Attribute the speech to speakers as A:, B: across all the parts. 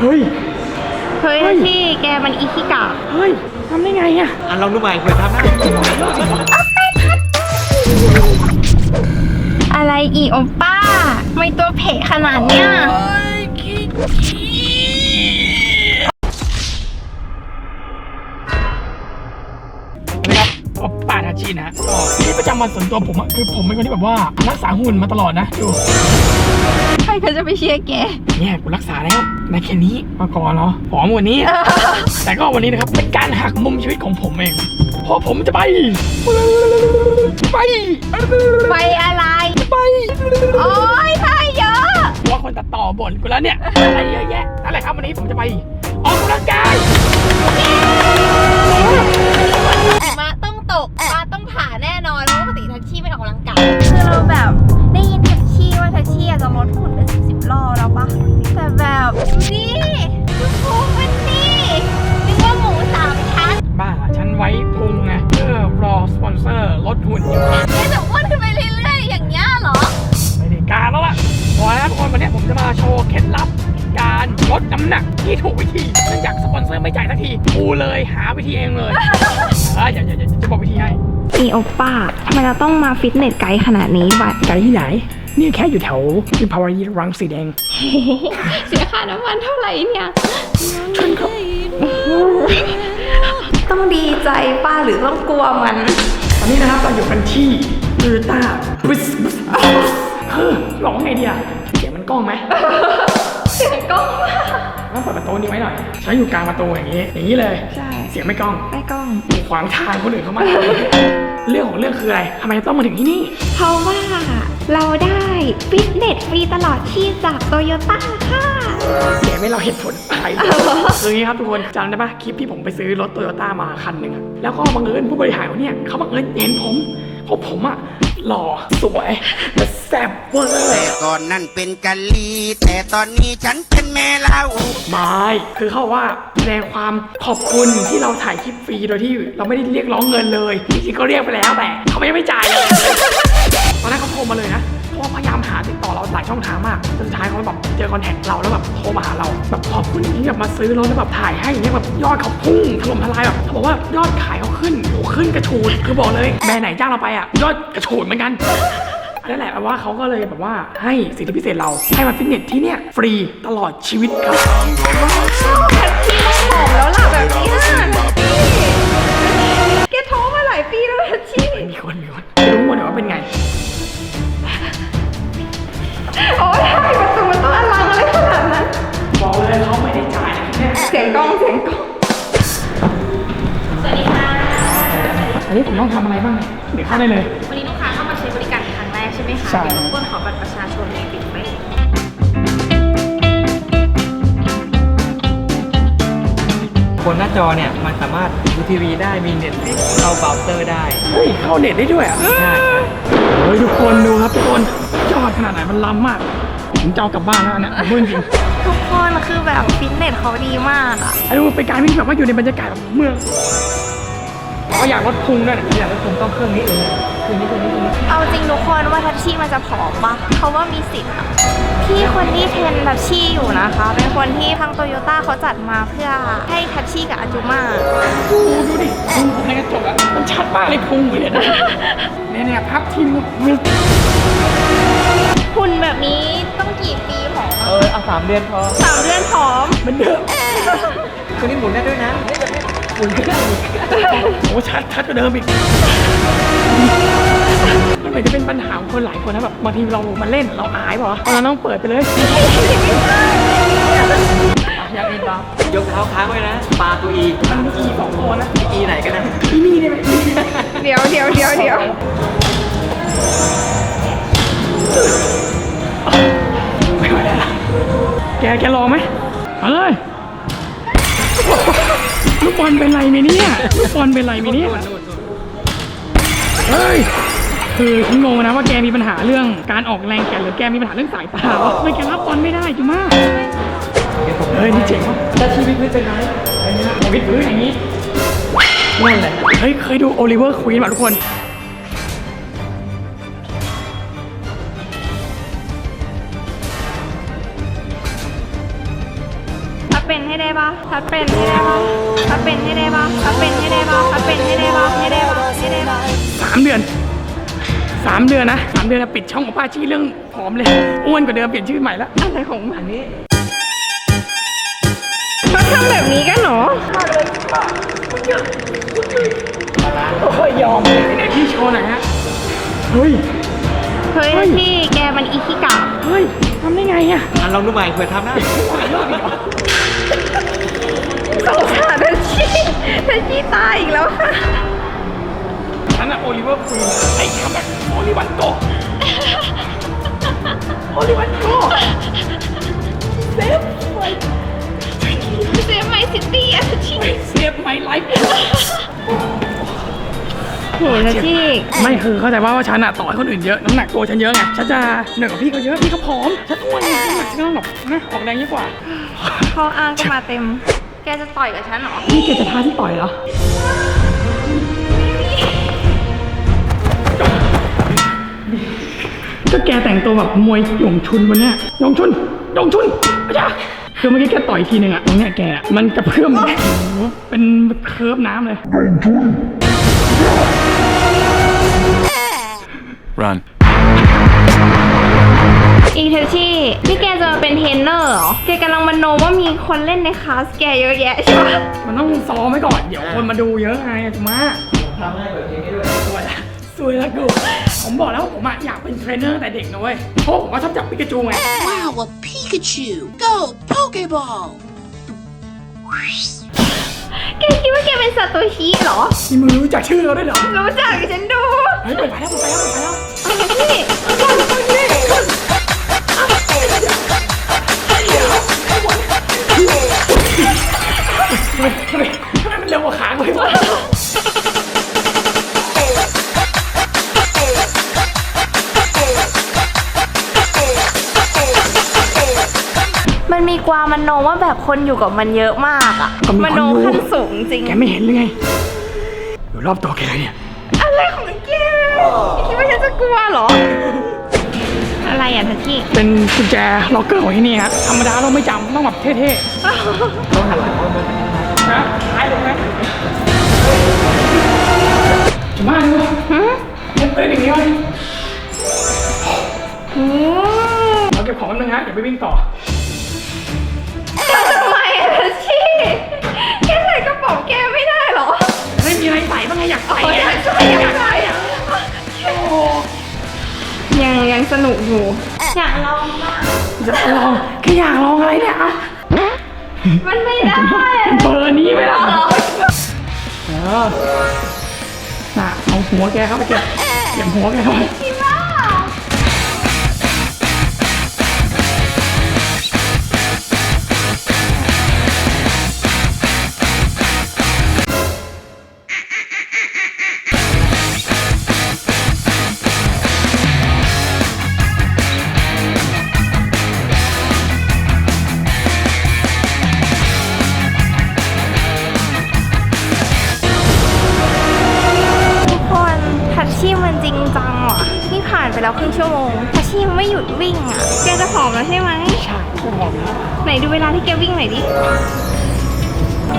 A: เฮ้ย
B: เฮ้ย
A: เฮ้ย
B: ที่แกมันอีขี้กาก
A: เฮ้ยทำได้ไงอะ
C: อะลองดูใหม่เผื่อทำได้
B: อะไรอีโอป้า ไม่ตัวเพะขนาดเนี้ย
A: นะครับก็ป่าทาชินะก็ชีวิตประจำวันส่วนตัวผมอะคือผมเป็นคนที่แบบว่ารักษาหุ่นมาตลอดนะดู
B: ใคร เขาจะไปเชียร์แก
A: เนี่ยกูรักษาแล้วในแค่นี้มาก่อนเหรอผอมกวันนี้ แต่ก็วันนี้นะครับเป็นการหักมุมชีวิตของผมเองเพราะผมจะไป ไป
B: ไปอะไร
A: ไป
B: โอ้ยตายเยอะ
A: ว่าคนตัดต่อบ่นกูแล้วเนี่ยอะไรเยอะแยะนั่นแหละครับวันนี้ผมจะไปออกกำลังกาย
B: มาต้องตกมา จ่า
A: ยสักทีกูเลยหาวิธีเองเลยเอออย่าอย่าอย่าจะบอกวิธีให้
B: อีโอป้าทำไมเราต้องมาฟิตเนสไกด์ขนาดนี้วะ
A: ไกลที่ไหน นี่แค่อยู่แถววิภาวดีรังสีแดง
B: เสียค่าน้ำมันเท่าไหร่เนี่ยต้องดีใจป้าหรือต้องกลัวมัน
A: ตอนนี้นะครับเราอยู่กันที่ลูต้าบริสเฮ้อร้องไงดีอะเสียงมันกล้องไหม ปิดประตูนี้ไว้หน่อยฉันอยู่กลางประตูอย่างนี้ อย่างนี้เลย
B: ใช่
A: เสียงไม่กล้อง
B: ไม่กล้อง
A: ขวางทางคนอื่นเขามาก เรื่องของเรื่องคืออะไรทำไมต้องมาถึงที่นี่
B: เพราะว่าเราได้ฟิตเนสฟรีตลอดชีพจากโตโยต้าค่ะ
A: เสียไม่เราเหตุผลอะไรเลยคืออย่างนี้ครับทุกคนจำได้ปะคลิปที่ผมไปซื้อรถโตโยต้ามาคันหนึ่งอะแล้วก็บังเอิญผู้บริหารคนเนี้ยเขาบังเอิญเห็นผมเพราะผมอะ หล่อสวยและแซ่บเวอร์
D: แต่ก่อนนั่นเป็นกะลี แต่ตอนนี้ฉันเป็นแม่เล่า
A: ไม่คือเขาบอกว่าแสดงความขอบคุณที่เราถ่ายคลิปฟรีโดยที่เราไม่ได้เรียกร้องเงินเลยจริงๆก็เรียกไปแล้วแต่เขาไม่ไม่จ่ายเลยตอนแรกเขาโทรมาเลยนะเพราะว่าพยายามหาติดต่อเราหลายช่องทางมากจนสุดท้ายเขาแบบเจอคอนแทคเราแล้วแบบโทรมาหาเราแบบขอบคุณที่แบบมาซื้อรถแล้วแบบถ่ายให้อย่างเงี้ยแบบยอดเขาพุ่งถล่มทลายแบบเขาบอกว่ายอดขายเขาขึ้นโอ้ขึ้นกระชูดคือบอกเลยแบรนด์ไหนจ้างเราไปอะยอดกระชูดเหมือนกันนั่นแหละแปลว่าเขาก็เลยแบบว่าให้สิทธิพิเศษเราให้มาฟิตเนสที่เนี่ยฟรีตลอดชีวิตครับ
B: หอมแล้วล่ะแบบนี้นะแกท้องมาหลายปีแล้วทัชชี่
A: มีคนมีคนไม่รู้หมดเลยว่าเป็นไง
B: โอ้ยทำไมประตูมันต้องอลังอะไรขนาดนั้น
A: บอกเลยเขาไม่ได้จ่ายนะเนี่ย
B: เสียงกล้องเสียงกล้อง สวัสดีค่ะ
A: อันนี้ผมต้องทำอะไรบ้างเนี่ยเดี๋ยวเข้าได้เลย
B: วันนี้ลูกค้าเข้ามาใช้บริการครั้งแรกใช่ไหมคะ
A: ใช่
B: เดี๋ยวรบกวนขอบัตรประชาชนติดไว้
C: บนหน้าจอเนี่ยมันสามารถดูทีวีได้มีเน็ตฟิกเข้าเบราว์เซอร์ได้
A: เฮ้ยเข้าเน็ตได้ด้วยอะ
C: ใช่ใช่
A: เฮ้ยทุกคนดูครับทุกคนย อดขนาดไหนมันล้ำมากผมจะเอากลับบ้านแล้วอันเนี้ยผมพูดจริง
B: ทุกคนคือแบบฟิตเนสเขาดีมากอะ
A: ไอ้ดูเป็นการวิ่งแบบว่าอยู่ในบรรยากาศแบบเมืองเราก็อยากลดพุงด้วยนะ
C: อยากให้ผมต้องเครื่องนี้เองเครื่องนี้เครื่องนี้เครื่องนี้
B: เอาจริงทุกคนว่าทัชชี่มันจะผอมปะเขาว่ามีสิทธิ์อะพี่คนที่เทรนทัชชี่อยู่นะคะ เป็นคนที่ทางโตโยต้าเขาจัดมาเพื่อให้ทัชชี่กับอาจูมา
A: ดูดูดิพุงผมในกระจกอะมันชัดมากเลยพุงผมเนี่ยนะเนี่ยเนี่ยพับทีมมื
C: เออเอาสามเดือนพอ
B: สามเดือนผอม
A: เหมันเดิม
C: เครื่องนี้หมุนได้ด้วยนะเฮ้ยแบบนี้หมุนก็ได้หมุนก็ได้
A: โอ้ชัดชัดกว่าเดิมอีกมันเหมือนจะเป็นปัญหาของคนหลายคนนะแบบบางทีเรามาเล่นเราอายเปล่าวะเราต้องเปิดไปเลยอยากเล่นปะ
C: ยกเท้าค้างไว้นะ ปลาตัวอี
A: มันมีอีสองตัวนะ
C: อีไหนก็ได้
A: ที่นี่ได้ไหม
B: เดี๋ยวเดี๋ยวเดี๋ยวเดี๋ยว
A: แกแกรอไหมเอาเลยลูกบอลเป็นไรไหมเนี่ยลูกบอลเป็นไรไหมเนี่ยเฮ้ยคือฉันงงนะว่าแกมีปัญหาเรื่องการออกแรงแขนหรือแกมีปัญหาเรื่องสายตาวะทำไมแกรับบอลไม่ได้จุ๊มาเฮ้ยนี่เจ๋งว่ะ
C: จะชีวิตไม่เป็นไร
A: วิดพื้นอย่างนี้นั่นแหละเฮ้ยเคยดูโอลิเวอร์ควีนป่ะทุกคน
B: เป็น ได้ปะทัดเป็นให้ได้ปะทัดเป็นให้ได้ปะทัดเป็นให้ได้ปะทัดเป็นให้ได้ปะให้ได้ปะให้ได้ปะ
A: สามเดือนสามเดือนนะสามเดือนนะปิดช่องของป้าชี้เรื่องผอมเลยอ้วนกว่าเดิมเปลี่ยนชื่อใหม่แล้วอะไรของมันนี้
B: เขาทำแบบนี้กันเหรอ
A: โอ้ยยอมเลยไหนพี่โชว์หน่อยฮะเฮ้ย
B: เฮ้ย
A: เฮ้ย
B: ที่แกมันอีขี้กา
A: เฮ้ยทำได้ไงอะ
C: อันลองดูใหม่เผื่อทำได้
B: สงสารทัชชี่ทัชชี่ตายอีกแล้วค่ะ
A: ฉันอะโอลิเวอร์ควีนไอ้คำแบบโอลิวันโกโอลิวันโกเซฟ
B: เซฟไมซิตี้อะทัชชี่
A: เซฟไมไลฟ์
B: โหทัชชี่
A: ไม่คือเข้าใจว่าว่าฉันอะต่อให้คนอื่นเยอะน้ำหนักตัวฉันเยอะไงฉันจะเหนือกว่าพี่เขาเยอะพี่เขาผอมฉันอ้วนไงน้ำหนักฉันต้องแบบนะออกแรงเยอะกว่า
B: ข้ออ้างก็มาเต็ม แกจะต่อยกับฉันเหรอ
A: นี่แกจะท้าที่ต่อยเหรอ ก็แกแต่งตัวแบบมวยหยงชุนวันเนี้ยหยงชุนหยงชุนอาจารย์คือเมื่อกี้แกต่อยทีหนึ่งอะตรงเนี้ยแกอะมันกระเพื่อมโอ้โหเป็นเคิร์ฟน้ำเลย
E: Run.
B: อีทัชชี่นี่แกจะมาเป็นเทรนเนอร์เหรอ แกกำลังม โนว่ามีคนเล่นในคลาสแกเยอะแยะใช่ปะ
A: มันต้องซ้อมไว้ก่อน เดี๋ยวคนมาดูเยอะไงถูกไหม
C: ทำให้เปิดเพลงนี้ด้วย
A: สวยละสวยละกู ผมบอกแล้วว่าผมอะอยากเป็นเทรนเนอร์ตั้งแต่เด็กนะเว้ย เพราะผมว่าชอบจับปิกาจูไง
F: Wow, a Pikachu! Go, Pokeball!
B: แกคิดว่าแกเป็นซาโตชิเหรอ
A: นี่มึงรู้จักชื่อเราด้วยเหรอ
B: รู้จักฉันดู
A: เฮ้ยเปิดไฟแล้วเปิดไฟแล้วเปิดไฟแล้ว
B: นี่
A: ทำไกวา
B: งมันโนว่าแบบคนอยู่กับมันเยอะมากอะมันโนขั้นสูงจริง
A: แกไม่เห็นหรือไง อยู่รอบตัวแกเลยเนี่ย
B: อะไรของแกคิดว่าฉันจะกลัวเหรอ อะไรอะทัชชี่
A: เป็นกุญแจล็อกเกอร์ของที่นี่ฮะธรรมดาเราไม่จำต้องแบบเท่
C: ต้องหันหลังว่ามัน
A: ๆนะท้ายลงไหมจะมาดู
B: หืม
A: เล่นเป็นอย่างนี้เลย
B: โอ้
A: เราเก็บของแป๊บนึงฮะเดี๋ยวไปวิ่งต่อ
B: แกใส่กระเป๋าแกไม่ได้เหรอ
A: ไม่มีอะไรใส่บ้างไงอยากใส่
B: โอ้ย
A: อะ
B: อยากใส่อยากใส่อะ
A: โอ้โห
B: ยังยังสนุกอยู่ อยากลองมาก
A: จะลองแค่อยากลองอะไรเนี่ยเอา
B: มันไม่ได้อะ
A: เบอร์นี้ไหมล่ะเออน่ะเอาหัวแกเข้าไปเก็บเก็บหัวแกเข้าไป
B: ไปแล้วครึ่งชั่วโมงทัชชี่มันไม่หยุดวิ่งอะแกจะผอมแล้วใช่ไหม
A: ใช่กูบอกแล้ว
B: ไหนดูเวลาที่แกวิ่งหน่อยดิ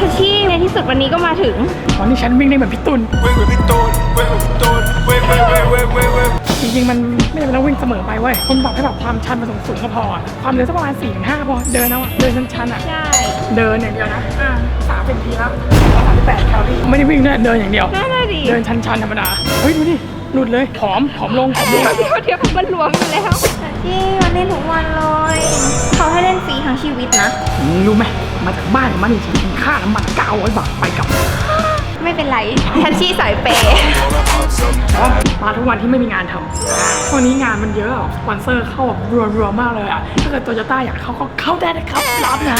B: ทัชชี่ในที่สุดวันนี้ก็มาถึง
A: วันนี้ฉันวิ่งได้เหมือนพี่ตุล
E: Wait, wait, wait, don't. Wait, wait, don't. Wait, wait, wait, wait, wait, wait.
A: จริงๆมันไม่จำเป็นต้องวิ่งเสมอไปเว้ยคนบอกให้แบบความชันมันสูงๆก็พออะความเร็วสักประมาณ4ี่ถึงห้าพอ เดินเอาอะเดินชันๆอะ
B: ใช่
A: เดินอย่างเดียวนะ อ่าสามเป็นทีแล้วสามสิบแปดแคลอรี่ไม่ได้วิ่งด้วยเดินอย่างเดียว
B: น่าได้ดิ
A: เดินชันๆธรรมดา เฮ้ยดูดิ หลุดเลยผอมผอมลงผอมล
B: เดี๋
A: ง
B: ยวเดี๋ยวเดี๋ยวมันรวมอยู่แล้วทัชชี่มันเล่นทุกวันเลยเขาให้เล่นฟรีทั้งชีวิตนะ
A: มึงรู้ไหมมาจากบ้านของมันนี่กินค่าน้ำมันเก้าร้อยบาทไปกลับ
B: ไม่เป็นไรทัชชี่สายเปย์
A: มาทุกวันที่ไม่มีงานทำวันนี้งานมันเยอะอะสปอนเซอร์เข้าแบบรัวๆมากเลยอะ ถ้าเกิดโตโยต้าอยากเข้าก็เข้าได้นะครับรับนะ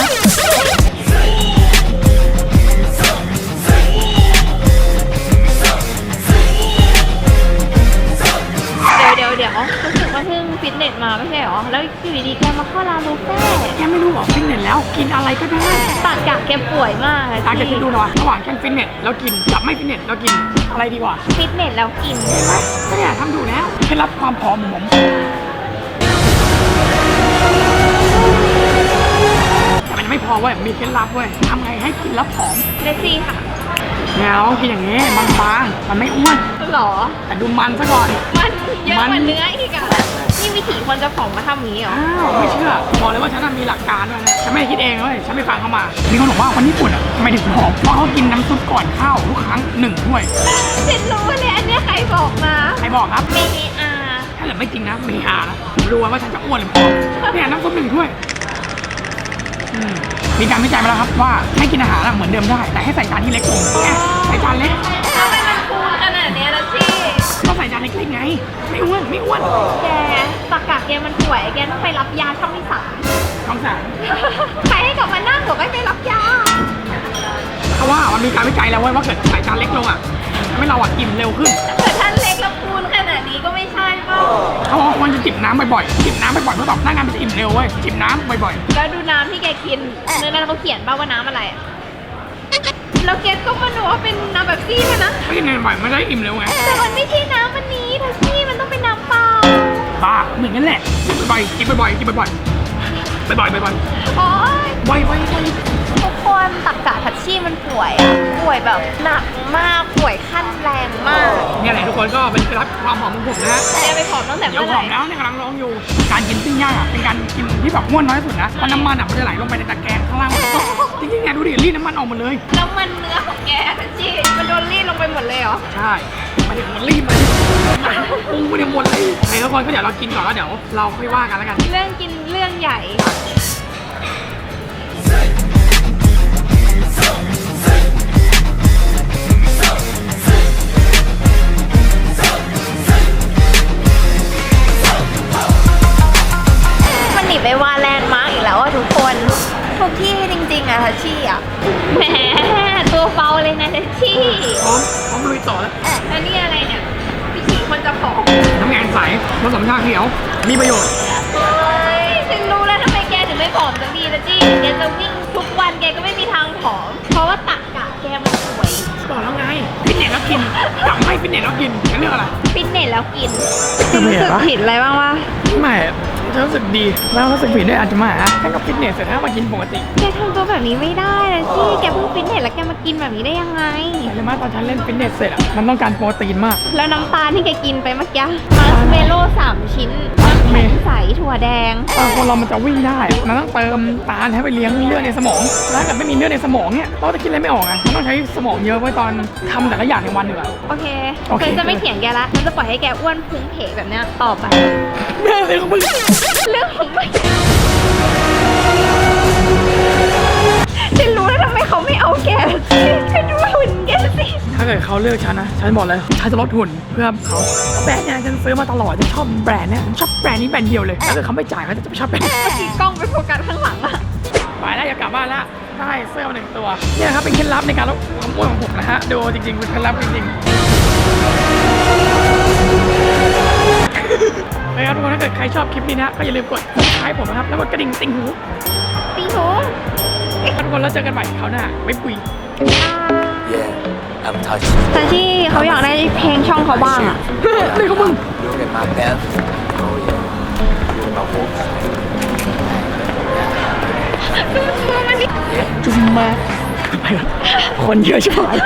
A: คิดดูหน่อยระหว่างแค่ฟิตเนสแล้วกินกับไม่ฟิตเนสแล้วกินอะไรดีกว่า
B: ฟิตเนสแล้วกิน
A: เห็นไหมก็เนี่ยทำดูแล้วเคล็ดลับความผอมของผมแต่มันยังไม่พอบอกว่ามีเคล็ดลับเว้ยทำไงให้กินแล้วผอม
B: เดซี่ค่ะ
A: แนวต้องกินอย่างนี้บางๆมันไม่อ้วน
B: หรอ
A: แต่ดูมันซะก่อน
B: มันเยอะก
A: มั
B: ว่านเนื้ออีกอะนี่ วิถีคนจะผอมมาทำอย่างนี้เหรอ
A: อ้าวไม่เชื่อบอกเลยว่าฉันน่ะมีหลักการด้วยนะฉันไม่ได้คิดเองเลยฉันไปฟังเขามามีคนบอกว่าคนญี่ปุ่นอะทำไมถึงผอมเพราะเขากินน้ำซุปก่อนข้าวทุกครั้งหนึ่งถ้วย
B: ฉันรู้เลยอันเนี้ยใครบอกมา
A: ใครบอกครับ
B: เมอา
A: ถ้าเกิดไม่จริงนะเมฮานะผมรู้ว่าฉันจะอ้วนหรือผอมเนี่ยน้ำซุปหนึ่งถ้วยอืมมีการวิจัยมาแล้วครับว่าให้กินอาหารอะเหมือนเดิมได้ แต่ให้ใส่จานที่เล็กลงแค่ใส่จานเล็ก ก็ใส่จานเล็กๆไง ไม่อ้วนไม่อ้วน
B: แกตะกะแกมันป่วย แกต้องไปรับยาช่องที่สาม
A: ท้องสาร
B: ใครให้กลับมานั่งบอกให้ไปรับยา
A: เพราะว่ามันมีการวิจัยแล้วเว้ยว่าเกิดใส่จานเล็กลงอะทำให้เราอะอิ่มเร็วขึ้น
B: แต่ท่านเล็กแล้วคูณขนาดนี้ก็ไม่ใช่เปล่า
A: เขาบอกว่าควรจะจิบน้ำบ่อยๆจิบน้ำบ่อยๆเพื่อแบบหน้างานมันจะอิ่มเร็วเว้ยจิบน้ำบ่อย
B: แล้วดูน้ำที่แกกินในนั้นเขาเขียนป่าว่าน้ำอะไรอะ แล้วแกก็มาหนูว่าเป็นน้ำแบบซี่เลยนะ
A: ๆไม่กินบ่อยๆมันจะได้อิ่มเร็วไง
B: แต่มันไม่ใช่น้ำมันนี้ทัชชี่มันต้องเป็นน้ำเปล่า
A: บ้าเหมือนกันแหละกินบ่อยๆกินบ่อยๆกินบ่อยๆบ่อยๆบ่อย
B: โอ๊ย
A: ๆบ่อ
B: ชชี่มันป่วยอะป่วยแบบหนักมาก ป่วยขั้นแรงมาก
A: ๆเนี่ยแหละทุกคนก็เป็นเคล็ดลับความหอมของผมนะฮะ
B: แกไปผอมตั้งแต่
A: เดี๋ยว
B: เมื่อ
A: ผ
B: ไห
A: อ
B: ร่
A: มแล้วเนี่ยกำลังลองอยู่ การกินปิ้งย่างอะเป็นการกินที่แบบม้วนน้อยที่สุดนะเพราะน้ำมันอะมันจะไหลลงไปในตะแกรงข้างล่างหมดจริงๆเนี่ยดูดิรีดน้ำมันออกหมดเลย
B: น้ำมันเนื้อของแกทัชชี่มันโดนรีดลงไปหมดเลยเหรอ
A: ใช่ไมาถึงมันรีบมันปรุงไปเนี่ยหมดเลยไอ้ทุกคนก็เดี๋ยวเรากินก่อนแล้วเดี๋ยวเราค่อยว่ากันแล้วกัน
B: เรื่องกินเรื่องใหญ่ มันหนีไปวาแลนด์มาร์กอีกแล้วอะทุกคนทุกที่จริงๆอะทัชชี่อะแหมตัวเบาเลยนะทัชชี่
A: พร้อมพร้อมลุยต่อแล้ว
B: แล้วนี่อะไรเนี่ยวิถีคนจะผอม
A: น้ำแกงใสผสมชาเขียว มีประโยชน์
B: เฮ้ยฉันรู้แล้วทำไมแกถึงไม่ผอมสักทีนะจี้แกจะวิ่งทุกวันแกก็ไม่มีทางผอม เพราะว่าตักกะแกมันสวย
A: บอกแล้วไงฟิตเนสแล้วกินกับไม่ฟิตเนสแล้วกินจะเลือกอะไร
B: ฟิตเนสแล้วกิน
A: ทำไม
B: รู้สึก
A: อะ
B: ผิดอะไรบ้างวะ
A: ไม่ ฉันรู้สึกดีแล้วรู้สึกผิดด้วยอาจจะมาหาแค่กับฟิตเนสเสร็จแล้วมากินปกติ
B: แกทำตัวแบบนี้ไม่ได้นะจี้แกเพิ่งฟิตเนสแล้วแกมากินแบบนี้ได้ยังไง
A: แต่เลยมาตอนฉันเล่นฟิตเนสเสร็จอะมันต้องการโปรตีนมาก
B: แล้วน้ำตาลที่แกกินไปเมื่อกี้มาร์ชเมลโล่สามชิ้น น้ำแข็งใสถั่วแดง
A: เออคนเรามันจะวิ่งได้อะมันต้องเติมตาลให้ไปเลี้ยงเลือดในสมอง แล้วถ้าเกิดไม่มีเลือดในสมองเนี่ยเราจะคิดอะไรไม่ออกไงมันต้องใช้สมองเยอะไว้ตอนทำแต่ละอย่างในวันหนึ่งอะ
B: โอเค
A: โอเค
B: ฉันจะไม่เถียงแกละฉันจะปล่อยให้แกอ้วนพุงเพแบบเนี้ยต่อไป
A: แม่เลยของมึง
B: เรื่องของมัน
A: เกิดเขาเลือกฉันนะ ฉันบอกเลย ฉันจะลดหุ่นเพื่อเขาแบรนด์เนี่ยฉันซื้อมาตลอดฉันชอบแบรนด์เนี่ยฉันชอบแบรนด์นี้แบรนด์เดียวเลยถ้าเกิดเขาไม่จ่ายเขาจะไม่ชอบแบรนด์
B: เมื่อกี้กล้องไปโฟกัสข้างหลังอะ
A: ไปแล้วอย่ากลับบ้านละได้เสื้อมาหนึ่งตัว เนี่ยครับเป็นเคล็ดลับในการลดความอ้วนของผมนะฮะดูจริงๆเป็นเคล็ดลับจริงๆนะครับทุกคนถ้าเกิดใครชอบคลิปนี้นะก็อย่าลืมกด subscribe ผมนะครับแล้วกดกระดิ่งติ่งหู
B: ตีหู
A: ทุกคนแล้วเจอกันใหม่คราวหน้าไม่ปุย
G: Yeah, I'm touched.
B: แต่ที่เขาอยากได้เพลงช่องเขาบ้างอะ
A: เรื่องของมึง
G: Look at my belt. Oh yeah. Look at my wolf.
A: จุ๊มมาไปละคนเยอะชิบหาย